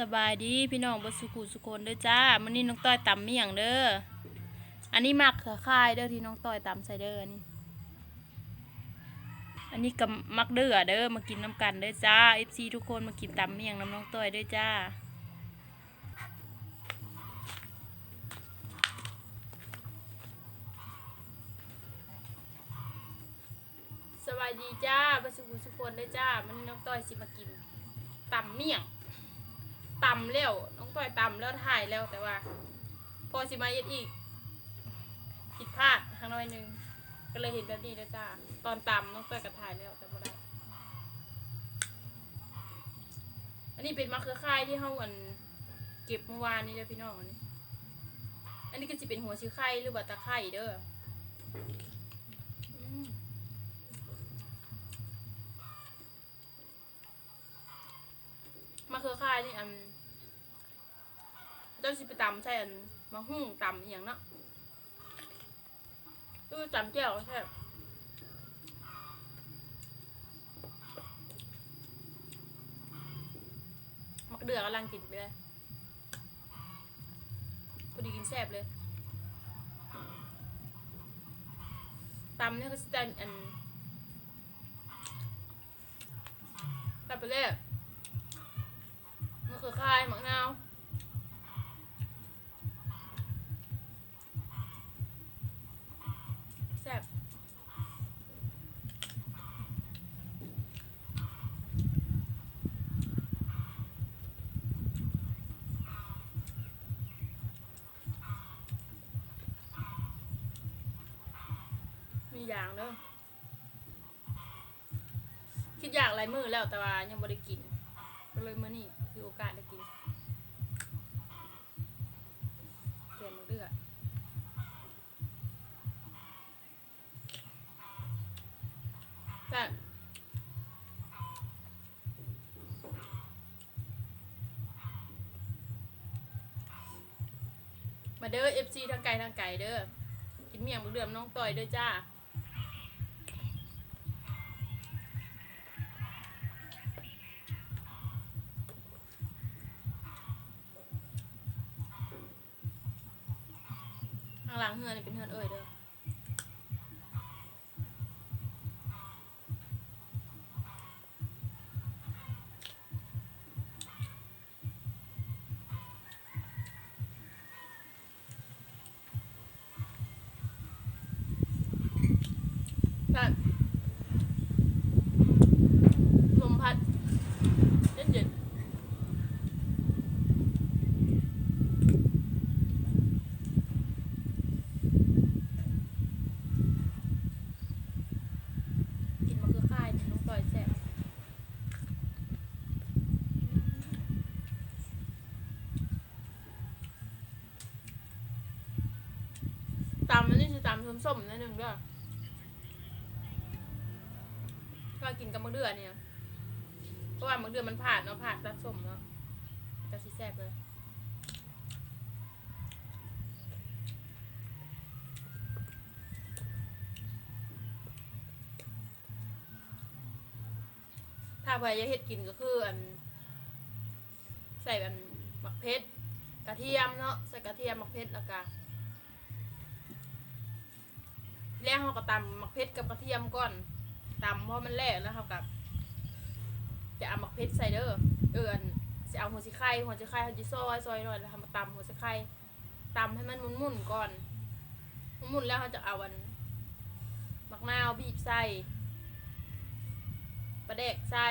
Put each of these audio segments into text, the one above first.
สบายดีพี่น้องบสุขุสุคนเด้อจ้ามื้อนี้น้องต้อยตำเมี่ยงเด้ออันนี้มักเขือคายเด้อที่น้องต้อยตำใส่เด้ออันนี้อันนี้กับมักเด้อเด้อมากินน้ำกันเด้อจ้า FC ทุกคนมากินตำเมี่ยงน้ำน้องต้อยเด้อจ้าสวัสดีจ้าบสุขุสุคนเด้อจ้ามันนี้น้องต้อยสิมากินตำเมี่ยง ตำแล้วน้องต้อยตำแล้วถ่ายแล้วแต่ว่า พอสิมาเอ็ดอีกผิดพลาดครั้งน้อยหนึงก็เลยเห็นแบบนี้แล้วจ้าตอนตำน้องต้อยก็ถ่ายแล้วแต่บ่ได้อันนี้เป็นมะเขือข่ายที่เฮาอันเก็บเมื่อวานนี้เด้อพี่น้องอันนี้อันนี้ก็สิเป็นหัวชื่อไข่หรือว่าตะไคร่เด้อมะเขือข่ายนี่อัน จ้าสิไปตำใส่อันมะฮุ่งตำอหย่างเนาะเออตำแจ่วใช่บมักเดือกำลังกินไปเลยพอดีกินแซ่บเลยตำเนี่ยก็สิแต่อันตับไปเลยมะเขือข่ายมะนาว แซ่บมีอย่างเด้อคิดอยากหลาย มือแล้วแต่ว่ายังบ่ได้กิน ก็เลยมื้อนี้คือโอกาสได้กินแกงมะเดือดแต่มาเด้อ FC ทางไกลทางไกลเด้อกินเมี่ยงบุเดือมน้องต่อยเด้อจ้า ข้างหลังเฮือนนี่เป็นเฮือนเอ่ยเด้อ ใช่ลมพัดเย็นเย็นกินมะเขือข่ายนี่น้องต่อยแซ่บ ตำอันนี้คือตำส้มๆนิดนึงด้วยก็กินกับมะเดือเนี่ยเพราะว่ามะเดือมันผ่านเนาะผ่านตัดส้มเนาะกะสิแซ่บเลยถ้าใครจะเฮ็ดกินก็คืออันใส่อันหมักเพชรกระเทียมเนาะใส่กระเทียมหมักเพชรแล้วก็ แล้วเราก็ตำหมักเพชรกับกระเทียมก่อนตำเพราะมันแหลกแล้วเขากับจะเอาหมักเพชรใส่เด้อเอออันจะเอาหัวสิไข่หัวสิไข่เขาจะซอยซอยหน่อยแล้วทำมาตำหัวสิไข่ตำให้มันมุนๆก่อนมุนๆแล้วเขาจะเอาอันมะนาวบีบใส่ปลาเด็กใส่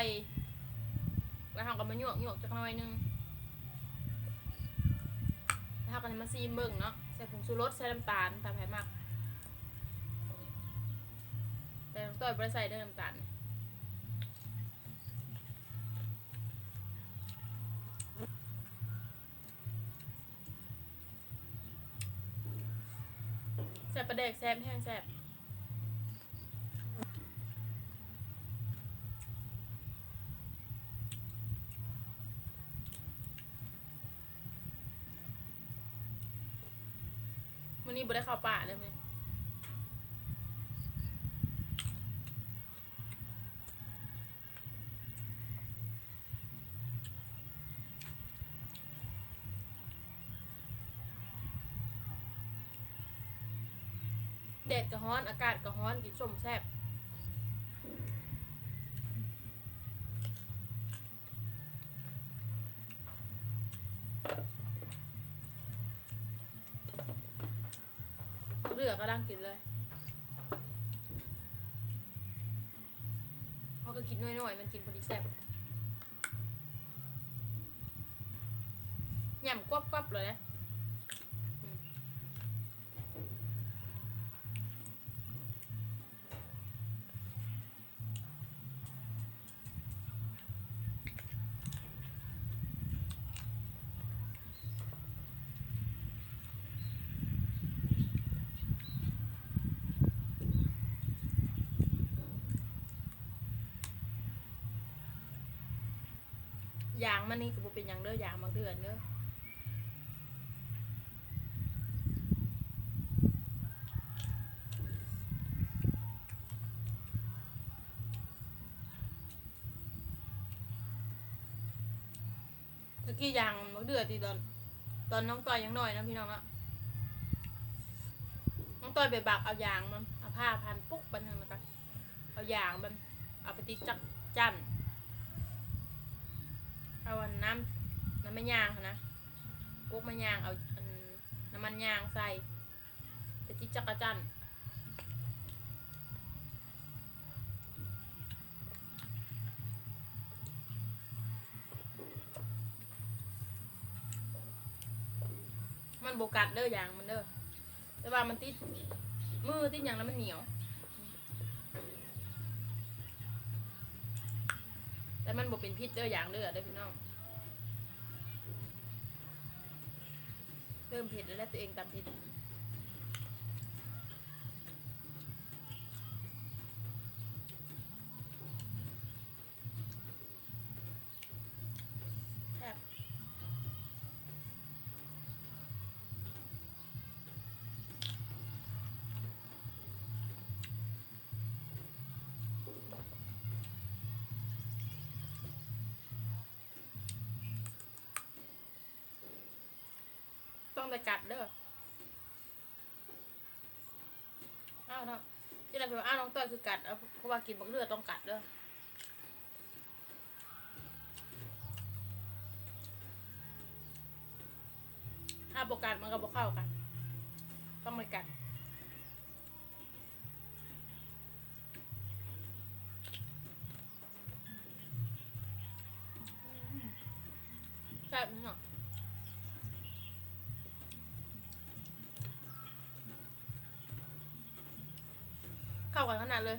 แล้วเขาก็มาหยวกหยวกจักหน่อยนึงแล้วเขาก็จะมาซีมเบิ่งเนาะใส่ผงชูรสใส่น้ำตาลตามแผนมาก ต่อยบริใส่เดิมตันแซ่บประเด็กแซ่บแห้งแซ่บ แดดก็ฮ้อนอากาศก็ฮ้อนกินส้มแซ่บเลือกก็ดังกินเลยเขาก็กินน้อยๆ มันกินพอดีแซ่บยำกวบๆเลยนะ ยางมันนี่ก็บ่เป็นหยังเด้อยางบางเดือนเด้อตะกี้ยางบางเดือนที่ตอน ตอนน้องต่อยยังน้อยนะพี่น้องอะน้องต่อยไปบักเอายางมันเอาผ้าพันปุ๊กไปนึงแล้วกันเอายางมันเอาไปติดจักจั่น เอาอันน้ำน้ำมันยางค่ะนะกุ๊กมันยางเอาน้ำมันยางใส่ไปจิจักรจันมันโบกัดเด้อยางมันเด้อแต่ว่ามันติดมือติดอย่างแล้วมันเหนียว แต่มันบ่เป็นพิษเด้ออย่างเด้อเด้อพี่น้องเริ่มเผ็ดแล้วแหละตัวเองตามพิษ ต้องไปกัดเด้ออ้าวเนาะที่เราบอกอ้าวน้องต้อยคือกัดเพราะว่ากินบักเลือดต้องกัดเด้อถ้าบกัดมันก็บกเข้ากัน ต้องไปกัดแซ่บเนาะ ก่อนขนาดเลย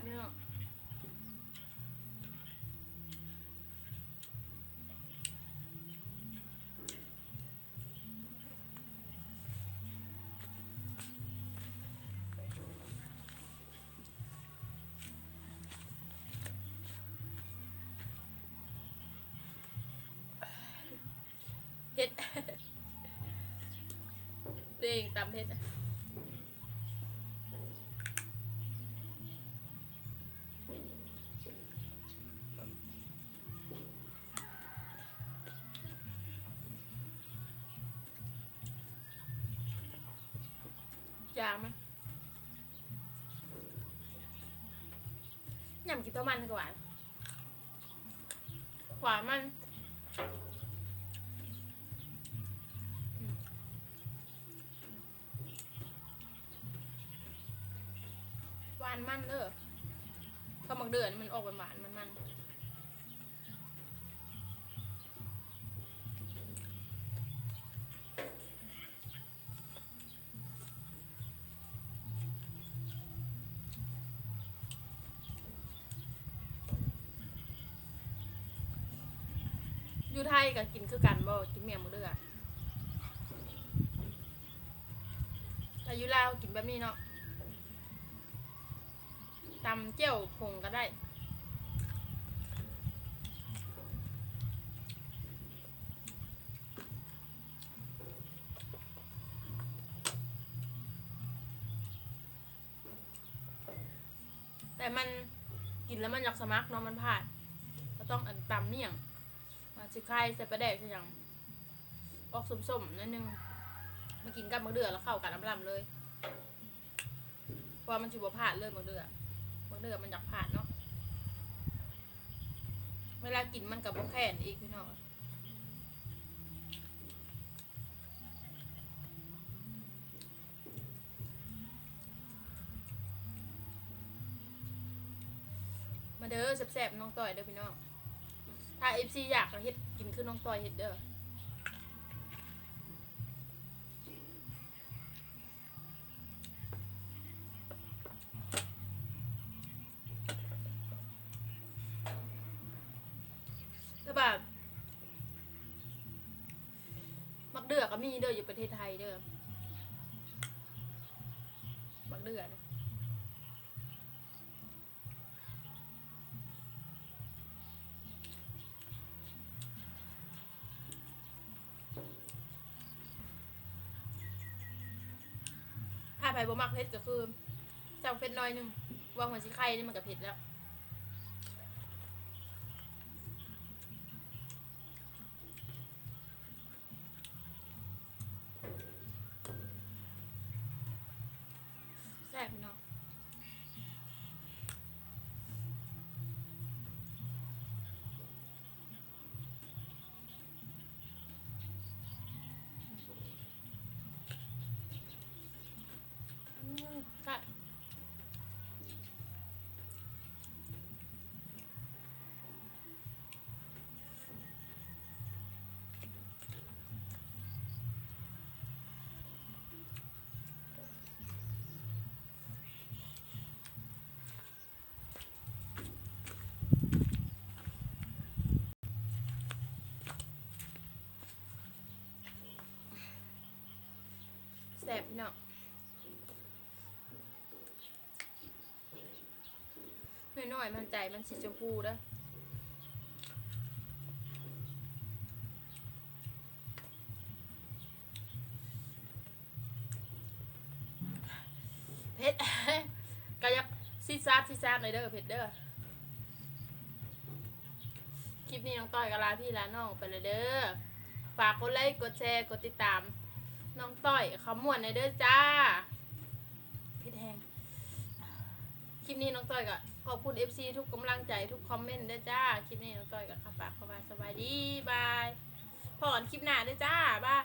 บบนี้เนาะเผ็ดตัวเองตำเผ็ดอะ จางไหมยำกินตัวมันก็หวาน หวานมันอืมหวานมันเด้อข้าวหมักเดือนมันออกหวานๆมันมัน อยู่ไทยก็กินคือกันบ่กินเมียงหมกเดือแต่อยู่ลาวกินแบบนี้เนาะตำเจียวผงก็ได้แต่มันกินแล้วมันอยากสมัครเนาะมันผ่านก็ต้องอันตำเมี่ยง สิคายใส่ปลาแดกใช่ยังออกสมๆนิดนึงมากินกับมะเดือแล้วเข้ากันน้ำลำเลยเพราะว่ามันชิบผ่านเลยมะเดือมะเดือมันอยากผ่านเนาะเวลากินมันกับบแค่นอีกพี่น้องมาเด้อแซ่บๆน้องต่อยเด้อพี่น้อง ถ้าเอฟซีอยากก็เฮ็ดกินคือน้องต่อยเฮ็ดเด้อก็แบบมักเดือก็มีเด้ออยู่ประเทศไทยเด้อมักเดือนะ บ่มักเผ็ดก็คือใส่เผ็ดน้อยหนึงวางหัวสีไข่นี่มันก็เผ็ดแล้ว ซ่บเนาะน้อยๆมันใจมันสีชมพูเด้อเผ็ดก็อยักซีซาดซีซาดหน่อยเด้อเผ็ดเด้อคลิปนี้น้องต้อยกับลาพี่ลาน้องไปเลยเด้อ ฝากกดไลค์ กดแชร์ กดติดตาม น้องต่อยขมวนในเด้อจ้าพี่แดงคลิปนี้น้องต่อยก็ขอบคุณ FC ทุกกำลังใจทุกคอมเมนต์เด้อจ้า คลิปนี้น้องต่อยก็ขับปากขวามาสบายดีบายพอนคลิปหน้าเด้อจ้าบ้าย